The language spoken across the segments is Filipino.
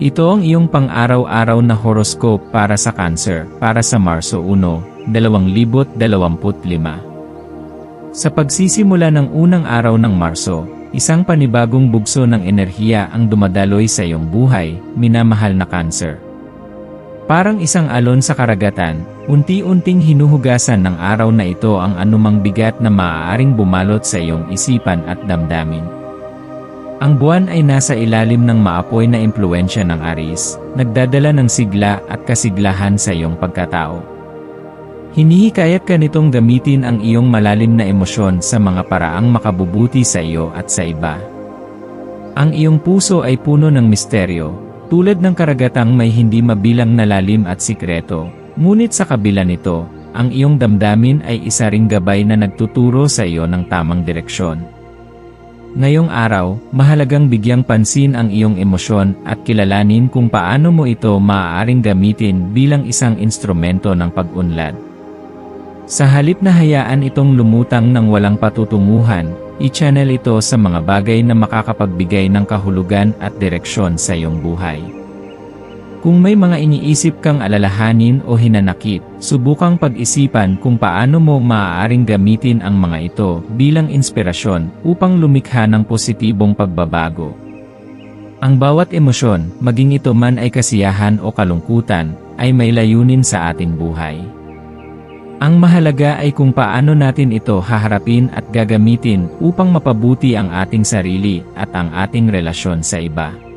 Ito ang iyong pang-araw-araw na horoscope para sa Cancer, para sa Marso 1, 2025. Sa pagsisimula ng unang araw ng Marso, isang panibagong bugso ng enerhiya ang dumadaloy sa iyong buhay, minamahal na Cancer. Parang isang alon sa karagatan, unti-unting hinuhugasan ng araw na ito ang anumang bigat na maaaring bumalot sa iyong isipan at damdamin. Ang buwan ay nasa ilalim ng maapoy na impluensya ng Aris, nagdadala ng sigla at kasiglahan sa iyong pagkatao. Hinihikayat ka nitong gamitin ang iyong malalim na emosyon sa mga paraang makabubuti sa iyo at sa iba. Ang iyong puso ay puno ng misteryo, tulad ng karagatang may hindi mabilang na lalim at sikreto, ngunit sa kabila nito, ang iyong damdamin ay isa ring gabay na nagtuturo sa iyo ng tamang direksyon. Ngayong araw, mahalagang bigyang pansin ang iyong emosyon at kilalanin kung paano mo ito maaaring gamitin bilang isang instrumento ng pag-unlad. Sa halip na hayaan itong lumutang ng walang patutunguhan, i-channel ito sa mga bagay na makakapagbigay ng kahulugan at direksyon sa iyong buhay. Kung may mga iniisip kang alalahanin o hinanakit, subukang pag-isipan kung paano mo maaaring gamitin ang mga ito bilang inspirasyon upang lumikha ng positibong pagbabago. Ang bawat emosyon, maging ito man ay kasiyahan o kalungkutan, ay may layunin sa ating buhay. Ang mahalaga ay kung paano natin ito haharapin at gagamitin upang mapabuti ang ating sarili at ang ating relasyon sa iba.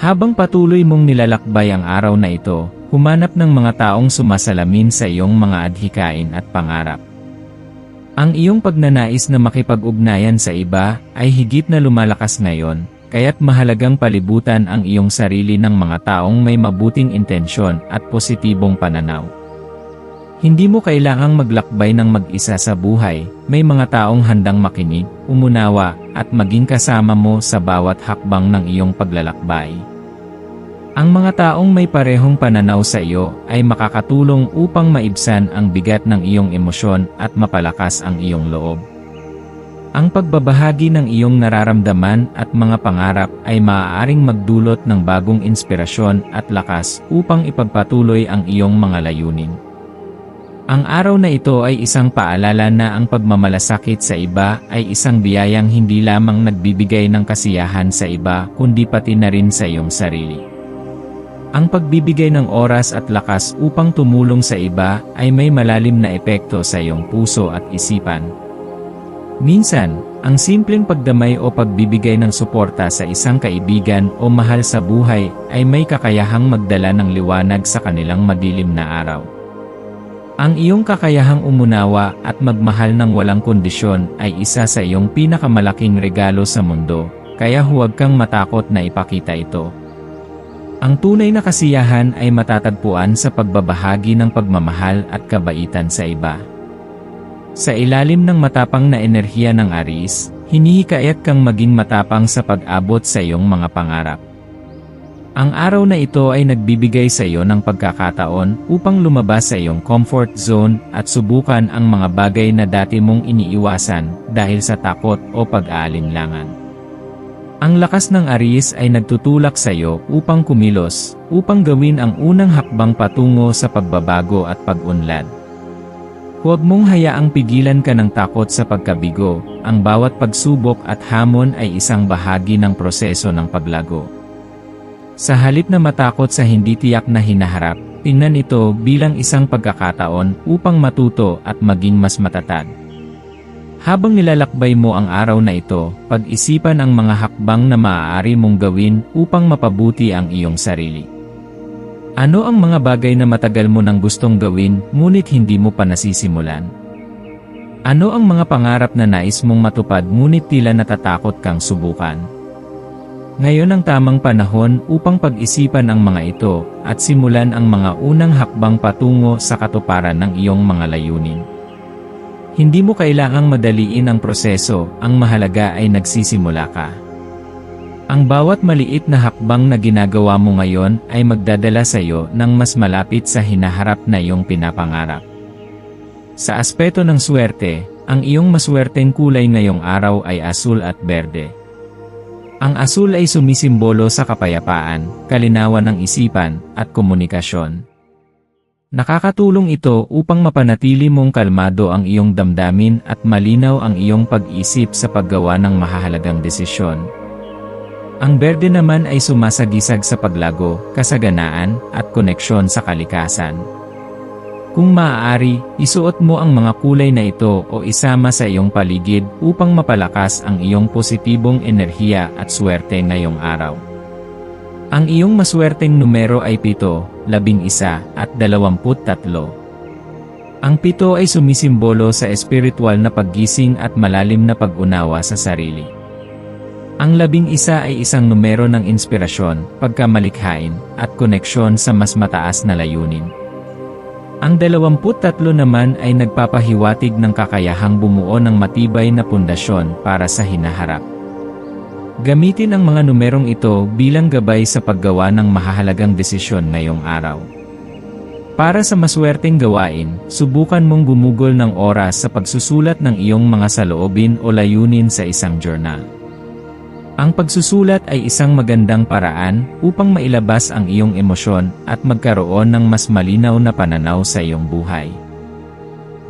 Habang patuloy mong nilalakbay ang araw na ito, humanap ng mga taong sumasalamin sa iyong mga adhikain at pangarap. Ang iyong pagnanais na makipag-ugnayan sa iba ay higit na lumalakas ngayon, kaya't mahalagang palibutan ang iyong sarili ng mga taong may mabuting intensyon at positibong pananaw. Hindi mo kailangang maglakbay ng mag-isa sa buhay, may mga taong handang makinig, umunawa, at maging kasama mo sa bawat hakbang ng iyong paglalakbay. Ang mga taong may parehong pananaw sa iyo ay makakatulong upang maibsan ang bigat ng iyong emosyon at mapalakas ang iyong loob. Ang pagbabahagi ng iyong nararamdaman at mga pangarap ay maaaring magdulot ng bagong inspirasyon at lakas upang ipagpatuloy ang iyong mga layunin. Ang araw na ito ay isang paalala na ang pagmamalasakit sa iba ay isang biyayang hindi lamang nagbibigay ng kasiyahan sa iba kundi pati na rin sa iyong sarili. Ang pagbibigay ng oras at lakas upang tumulong sa iba ay may malalim na epekto sa iyong puso at isipan. Minsan, ang simpleng pagdamay o pagbibigay ng suporta sa isang kaibigan o mahal sa buhay ay may kakayahang magdala ng liwanag sa kanilang madilim na araw. Ang iyong kakayahang umunawa at magmahal ng walang kondisyon ay isa sa iyong pinakamalaking regalo sa mundo, kaya huwag kang matakot na ipakita ito. Ang tunay na kasiyahan ay matatagpuan sa pagbabahagi ng pagmamahal at kabaitan sa iba. Sa ilalim ng matapang na enerhiya ng Aris, hinihikayat kang maging matapang sa pag-abot sa iyong mga pangarap. Ang araw na ito ay nagbibigay sa iyo ng pagkakataon upang lumabas sa iyong comfort zone at subukan ang mga bagay na dati mong iniiwasan dahil sa takot o pag-aalinlangan. Ang lakas ng Aries ay nagtutulak sa iyo upang kumilos, upang gawin ang unang hakbang patungo sa pagbabago at pag-unlad. Huwag mong hayaang pigilan ka ng takot sa pagkabigo, ang bawat pagsubok at hamon ay isang bahagi ng proseso ng paglago. Sa halip na matakot sa hindi tiyak na hinaharap, tingnan ito bilang isang pagkakataon upang matuto at maging mas matatag. Habang nilalakbay mo ang araw na ito, pag-isipan ang mga hakbang na maaari mong gawin upang mapabuti ang iyong sarili. Ano ang mga bagay na matagal mo nang gustong gawin ngunit hindi mo pa nasisimulan? Ano ang mga pangarap na nais mong matupad ngunit tila natatakot kang subukan? Ngayon ang tamang panahon upang pag-isipan ang mga ito at simulan ang mga unang hakbang patungo sa katuparan ng iyong mga layunin. Hindi mo kailangang madaliin ang proseso, ang mahalaga ay nagsisimula ka. Ang bawat maliit na hakbang na ginagawa mo ngayon ay magdadala sa iyo ng mas malapit sa hinaharap na iyong pinapangarap. Sa aspeto ng swerte, ang iyong maswerteng kulay ngayong araw ay asul at berde. Ang asul ay sumisimbolo sa kapayapaan, kalinawan ng isipan, at komunikasyon. Nakakatulong ito upang mapanatili mong kalmado ang iyong damdamin at malinaw ang iyong pag-isip sa paggawa ng mahahalagang desisyon. Ang berde naman ay sumasagisag sa paglago, kasaganaan, at koneksyon sa kalikasan. Kung maaari, isuot mo ang mga kulay na ito o isama sa iyong paligid upang mapalakas ang iyong positibong enerhiya at swerte ngayong araw. Ang iyong maswerteng numero ay 7, 11 at 23. Ang pito ay sumisimbolo sa espiritual na paggising at malalim na pag-unawa sa sarili. Ang labing isa ay isang numero ng inspirasyon, pagkamalikhain, at koneksyon sa mas mataas na layunin. Ang 23 naman ay nagpapahiwatig ng kakayahang bumuo ng matibay na pundasyon para sa hinaharap. Gamitin ang mga numerong ito bilang gabay sa paggawa ng mahahalagang desisyon ngayong araw. Para sa maswerteng gawain, subukan mong gumugol ng oras sa pagsusulat ng iyong mga saloobin o layunin sa isang journal. Ang pagsusulat ay isang magandang paraan upang mailabas ang iyong emosyon at magkaroon ng mas malinaw na pananaw sa iyong buhay.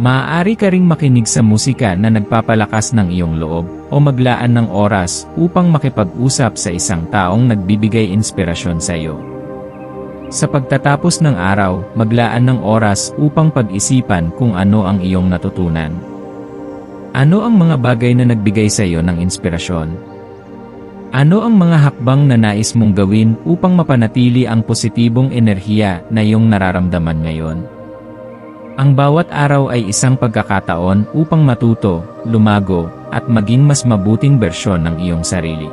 Maaari ka ring makinig sa musika na nagpapalakas ng iyong loob o maglaan ng oras upang makipag-usap sa isang taong nagbibigay inspirasyon sa iyo. Sa pagtatapos ng araw, maglaan ng oras upang pag-isipan kung ano ang iyong natutunan. Ano ang mga bagay na nagbigay sa iyo ng inspirasyon? Ano ang mga hakbang na nais mong gawin upang mapanatili ang positibong enerhiya na iyong nararamdaman ngayon? Ang bawat araw ay isang pagkakataon upang matuto, lumago, at maging mas mabuting bersyon ng iyong sarili.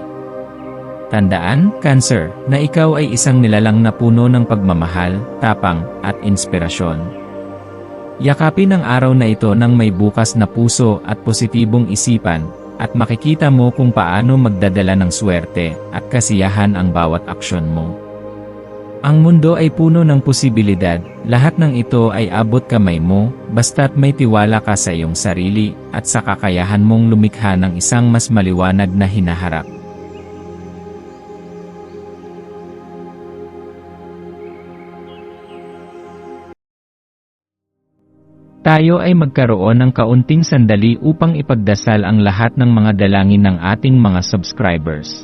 Tandaan, Cancer, na ikaw ay isang nilalang na puno ng pagmamahal, tapang, at inspirasyon. Yakapin ang araw na ito ng may bukas na puso at positibong isipan, at makikita mo kung paano magdadala ng swerte at kasiyahan ang bawat aksyon mo. Ang mundo ay puno ng posibilidad, lahat ng ito ay abot kamay mo, basta't may tiwala ka sa iyong sarili at sa kakayahan mong lumikha ng isang mas maliwanag na hinaharap. Tayo ay magkaroon ng kaunting sandali upang ipagdasal ang lahat ng mga dalangin ng ating mga subscribers,